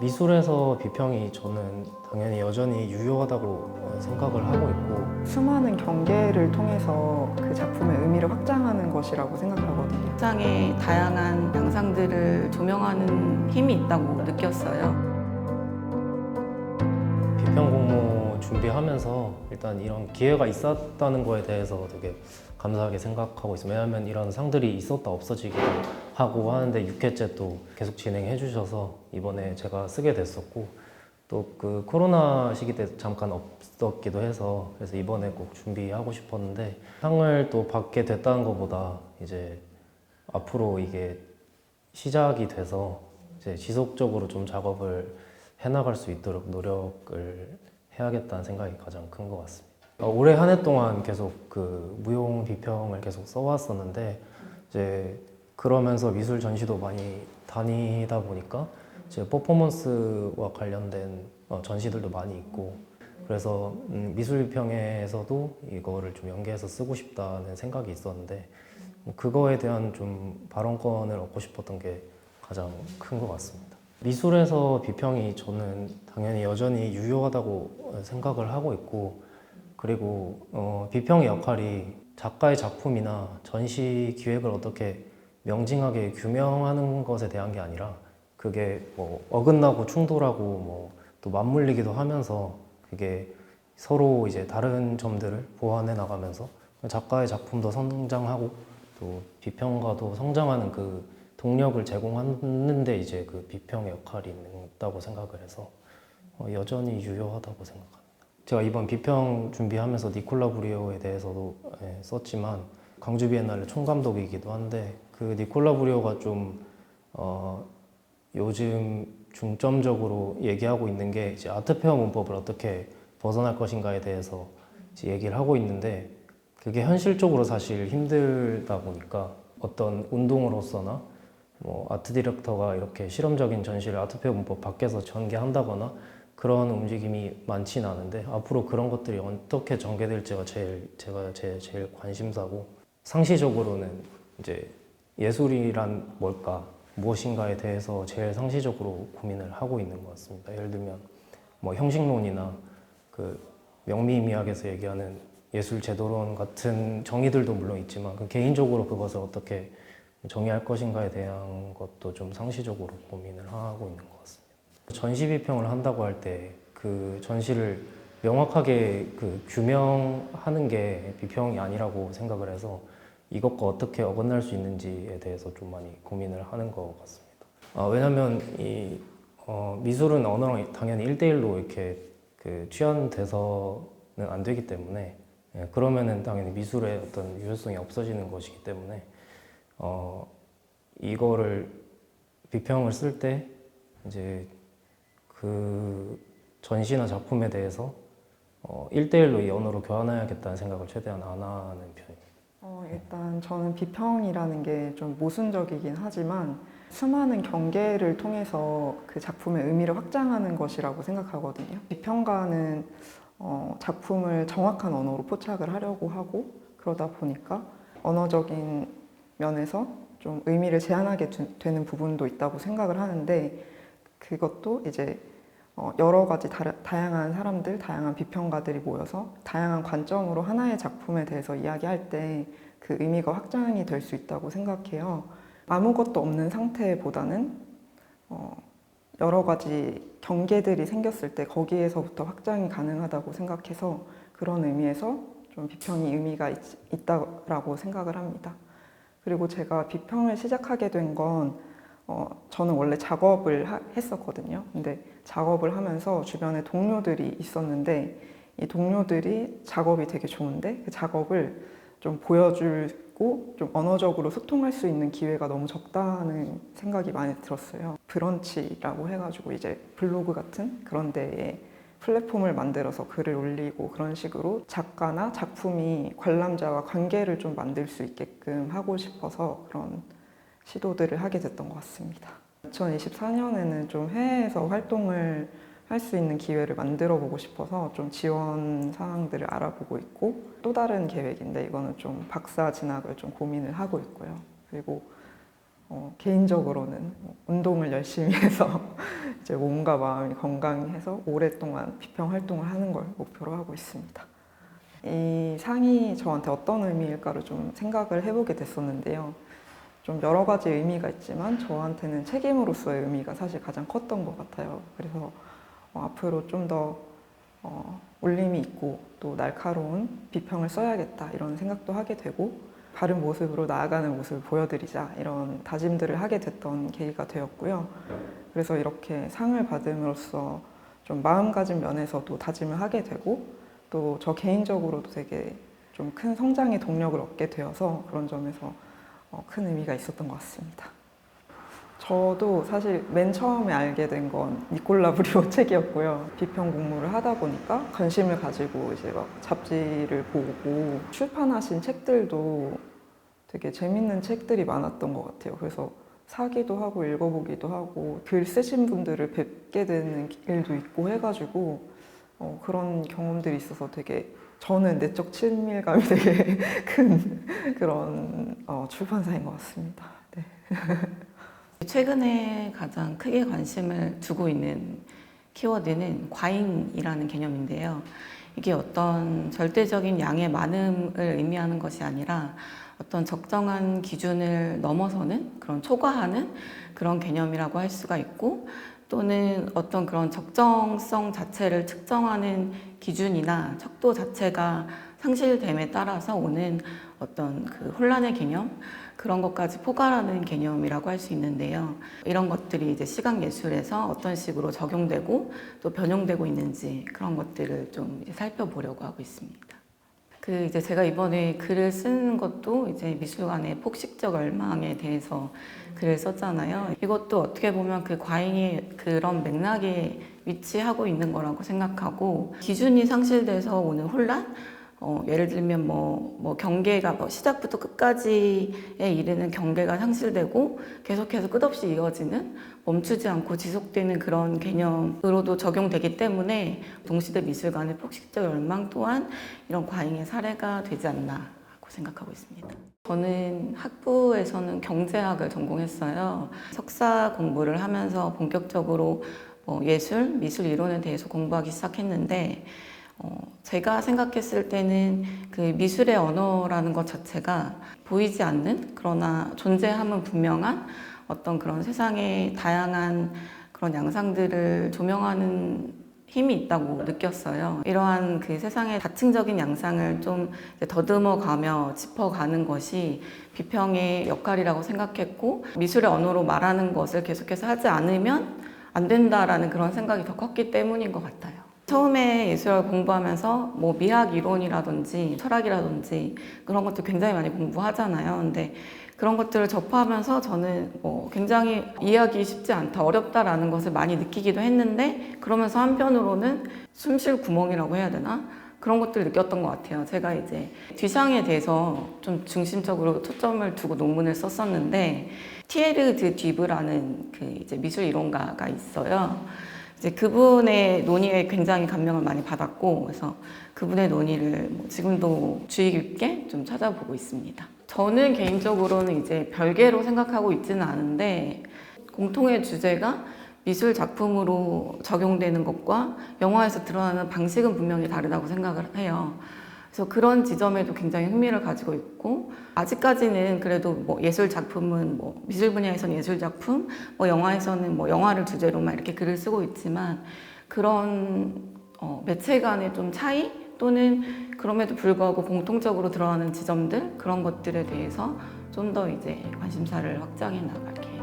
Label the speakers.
Speaker 1: 미술에서 비평이 저는 당연히 여전히 유효하다고 생각을 하고 있고
Speaker 2: 수많은 경계를 통해서 그 작품의 의미를 확장하는 것이라고 생각하거든요.
Speaker 3: 세상의 다양한 양상들을 조명하는 힘이 있다고 느꼈어요.
Speaker 1: 비평 공모 준비하면서 일단 이런 기회가 있었다는 거에 대해서 되게 감사하게 생각하고 있어요. 왜냐하면 이런 상들이 있었다 없어지기도 하고 하는데 6회째 또 계속 진행해 주셔서 이번에 제가 쓰게 됐었고 또 그 코로나 시기 때 잠깐 없었기도 해서 그래서 이번에 꼭 준비하고 싶었는데 상을 또 받게 됐다는 것보다 이제 앞으로 이게 시작이 돼서 이제 지속적으로 좀 작업을 해나갈 수 있도록 노력을 해야겠다는 생각이 가장 큰 것 같습니다. 어, 올해 한 해 동안 계속 그 무용 비평을 계속 써왔었는데 이제 그러면서 미술 전시도 많이 다니다 보니까 이제 퍼포먼스와 관련된 어, 전시들도 많이 있고 그래서 음, 미술 비평에서도 이거를 좀 연계해서 쓰고 싶다는 생각이 있었는데 뭐 그거에 대한 좀 발언권을 얻고 싶었던 게 가장 큰 것 같습니다. 미술에서 비평이 저는 당연히 여전히 유효하다고 생각을 하고 있고 그리고 어, 비평의 역할이 작가의 작품이나 전시 기획을 어떻게 명징하게 규명하는 것에 대한 게 아니라 그게 뭐 어긋나고 충돌하고 뭐 또 맞물리기도 하면서 그게 서로 이제 다른 점들을 보완해 나가면서 작가의 작품도 성장하고 또 비평가도 성장하는 그 동력을 제공하는데 이제 그 비평의 역할이 있다고 생각을 해서 어, 여전히 유효하다고 생각합니다. 제가 이번 비평 준비하면서 니콜라 부리오에 대해서도 예, 썼지만 광주 비엔날레 총감독이기도 한데 그 니콜라 부리오가 좀 어, 요즘 중점적으로 얘기하고 있는 게 이제 아트 페어 문법을 어떻게 벗어날 것인가에 대해서 얘기를 하고 있는데 그게 현실적으로 사실 힘들다 보니까 어떤 운동으로서나 뭐 아트 디렉터가 이렇게 실험적인 전시를 아트 페어 문법 밖에서 전개한다거나 그런 움직임이 많지는 않은데 앞으로 그런 것들이 어떻게 전개될지가 제일 제가 제 제일 관심사고 상시적으로는 이제 예술이란 뭘까 무엇인가에 대해서 제일 상시적으로 고민을 하고 있는 것 같습니다. 예를 들면 뭐 형식론이나 그 명미미학에서 얘기하는 예술 제도론 같은 정의들도 물론 있지만 그 개인적으로 그것을 어떻게 정의할 것인가에 대한 것도 좀 상시적으로 고민을 하고 있는 것 같습니다. 전시 비평을 한다고 할 때 그 전시를 명확하게 그 규명하는 게 비평이 아니라고 생각을 해서 이것과 어떻게 어긋날 수 있는지에 대해서 좀 많이 고민을 하는 것 같습니다. 아, 왜냐하면 이 어, 미술은 언어랑 당연히 1대1로 이렇게 그 취한돼서는 안 되기 때문에 예, 그러면은 당연히 미술의 어떤 유효성이 없어지는 것이기 때문에 어, 이거를 비평을 쓸 때 이제 그 전시나 작품에 대해서 어, 1대1로 이 언어로 교환해야겠다는 생각을 최대한 안 하는 편입니다.
Speaker 2: 어, 일단 저는 비평이라는 게 좀 모순적이긴 하지만 수많은 경계를 통해서 그 작품의 의미를 확장하는 것이라고 생각하거든요. 비평가는 어, 작품을 정확한 언어로 포착을 하려고 하고 그러다 보니까 언어적인 면에서 좀 의미를 제한하게 두- 되는 부분도 있다고 생각을 하는데 그것도 이제 어, 여러 가지 다르- 다양한 사람들, 다양한 비평가들이 모여서 다양한 관점으로 하나의 작품에 대해서 이야기할 때 그 의미가 확장이 될 수 있다고 생각해요. 아무것도 없는 상태보다는 어, 여러 가지 경계들이 생겼을 때 거기에서부터 확장이 가능하다고 생각해서 그런 의미에서 좀 비평이 의미가 있, 있다라고 생각을 합니다. 그리고 제가 비평을 시작하게 된건 어, 저는 원래 작업을 하- 했었거든요. 근데 작업을 하면서 주변에 동료들이 있었는데 이 동료들이 작업이 되게 좋은데 그 작업을 좀 보여주고 좀 언어적으로 소통할 수 있는 기회가 너무 적다는 생각이 많이 들었어요. 브런치라고 해가지고 이제 블로그 같은 그런 데에 플랫폼을 만들어서 글을 올리고 그런 식으로 작가나 작품이 관람자와 관계를 좀 만들 수 있게끔 하고 싶어서 그런 시도들을 하게 됐던 것 같습니다. 2024년에는 좀 해외에서 활동을 할 수 있는 기회를 만들어 보고 싶어서 좀 지원 사항들을 알아보고 있고 또 다른 계획인데 이거는 좀 박사 진학을 좀 고민을 하고 있고요. 그리고 어, 개인적으로는 뭐 운동을 열심히 해서 이제 몸과 마음이 건강해서 오랫동안 비평 활동을 하는 걸 목표로 하고 있습니다. 이 상이 저한테 어떤 의미일까를 좀 생각을 해보게 됐었는데요. 좀 여러 가지 의미가 있지만 저한테는 책임으로서의 의미가 사실 가장 컸던 것 같아요. 그래서 어, 앞으로 좀더 어, 울림이 있고 또 날카로운 비평을 써야겠다 이런 생각도 하게 되고 바른 모습으로 나아가는 모습을 보여드리자 이런 다짐들을 하게 됐던 계기가 되었고요. 그래서 이렇게 상을 받음으로써 좀 마음가짐 면에서도 다짐을 하게 되고 또 저 개인적으로도 되게 좀 큰 성장의 동력을 얻게 되어서 그런 점에서 어, 큰 의미가 있었던 것 같습니다. 저도 사실 맨 처음에 알게 된 건 니콜라 브리오 책이었고요. 비평 공부를 하다 보니까 관심을 가지고 이제 막 잡지를 보고 출판하신 책들도 되게 재밌는 책들이 많았던 것 같아요. 그래서 사기도 하고 읽어보기도 하고 글 쓰신 분들을 뵙게 되는 일도 있고 해가지고 어, 그런 경험들이 있어서 되게 저는 내적 친밀감이 되게 큰 그런 어, 출판사인 것 같습니다. 네.
Speaker 3: 최근에 가장 크게 관심을 두고 있는 키워드는 과잉이라는 개념인데요. 이게 어떤 절대적인 양의 많음을 의미하는 것이 아니라 어떤 적정한 기준을 넘어서는 그런 초과하는 그런 개념이라고 할 수가 있고 또는 어떤 그런 적정성 자체를 측정하는 기준이나 척도 자체가 상실됨에 따라서 오는 어떤 그 혼란의 개념 그런 것까지 포괄하는 개념이라고 할 수 있는데요. 이런 것들이 이제 시각 예술에서 어떤 식으로 적용되고 또 변형되고 있는지 그런 것들을 좀 살펴보려고 하고 있습니다. 그 이제 제가 이번에 글을 쓰는 것도 이제 미술관의 폭식적 열망에 대해서 글을 썼잖아요. 이것도 어떻게 보면 그 과잉의 그런 맥락에 위치하고 있는 거라고 생각하고 기준이 상실돼서 오는 혼란 어, 예를 들면 뭐, 뭐 경계가 뭐 시작부터 끝까지에 이르는 경계가 상실되고 계속해서 끝없이 이어지는 멈추지 않고 지속되는 그런 개념으로도 적용되기 때문에 동시대 미술관의 폭식적 열망 또한 이런 과잉의 사례가 되지 않나 하고 생각하고 있습니다. 저는 학부에서는 경제학을 전공했어요. 석사 공부를 하면서 본격적으로 뭐 예술, 미술 이론에 대해서 공부하기 시작했는데 어, 제가 생각했을 때는 그 미술의 언어라는 것 자체가 보이지 않는 그러나 존재함은 분명한 어떤 그런 세상의 다양한 그런 양상들을 조명하는 힘이 있다고 느꼈어요. 이러한 그 세상의 다층적인 양상을 좀 더듬어 가며 짚어가는 것이 비평의 역할이라고 생각했고 미술의 언어로 말하는 것을 계속해서 하지 않으면 안 된다라는 그런 생각이 더 컸기 때문인 것 같아요. 처음에 예술을 공부하면서 뭐 미학 이론이라든지 철학이라든지 그런 것들 굉장히 많이 공부하잖아요. 근데 그런 것들을 접하면서 저는 뭐 굉장히 이해하기 쉽지 않다, 어렵다라는 것을 많이 느끼기도 했는데 그러면서 한편으로는 숨쉴 구멍이라고 해야 되나? 그런 것들을 느꼈던 것 같아요. 제가 이제 뒤샹에 대해서 좀 중심적으로 초점을 두고 논문을 썼었는데 티에르 드 뒤브라는 그 이제 미술 이론가가 있어요. 이제 그분의 논의에 굉장히 감명을 많이 받았고 그래서 그분의 논의를 뭐 지금도 주의 깊게 좀 찾아보고 있습니다. 저는 개인적으로는 이제 별개로 생각하고 있지는 않은데 공통의 주제가 미술 작품으로 적용되는 것과 영화에서 드러나는 방식은 분명히 다르다고 생각을 해요. 그래서 그런 지점에도 굉장히 흥미를 가지고 있고 아직까지는 그래도 뭐 예술 작품은 뭐 미술 분야에서는 예술 작품, 뭐 영화에서는 뭐 영화를 주제로만 이렇게 글을 쓰고 있지만 그런 어, 매체 간의 좀 차이 또는 그럼에도 불구하고 공통적으로 드러나는 지점들 그런 것들에 대해서 좀 더 이제 관심사를 확장해 나갈 계획입니다.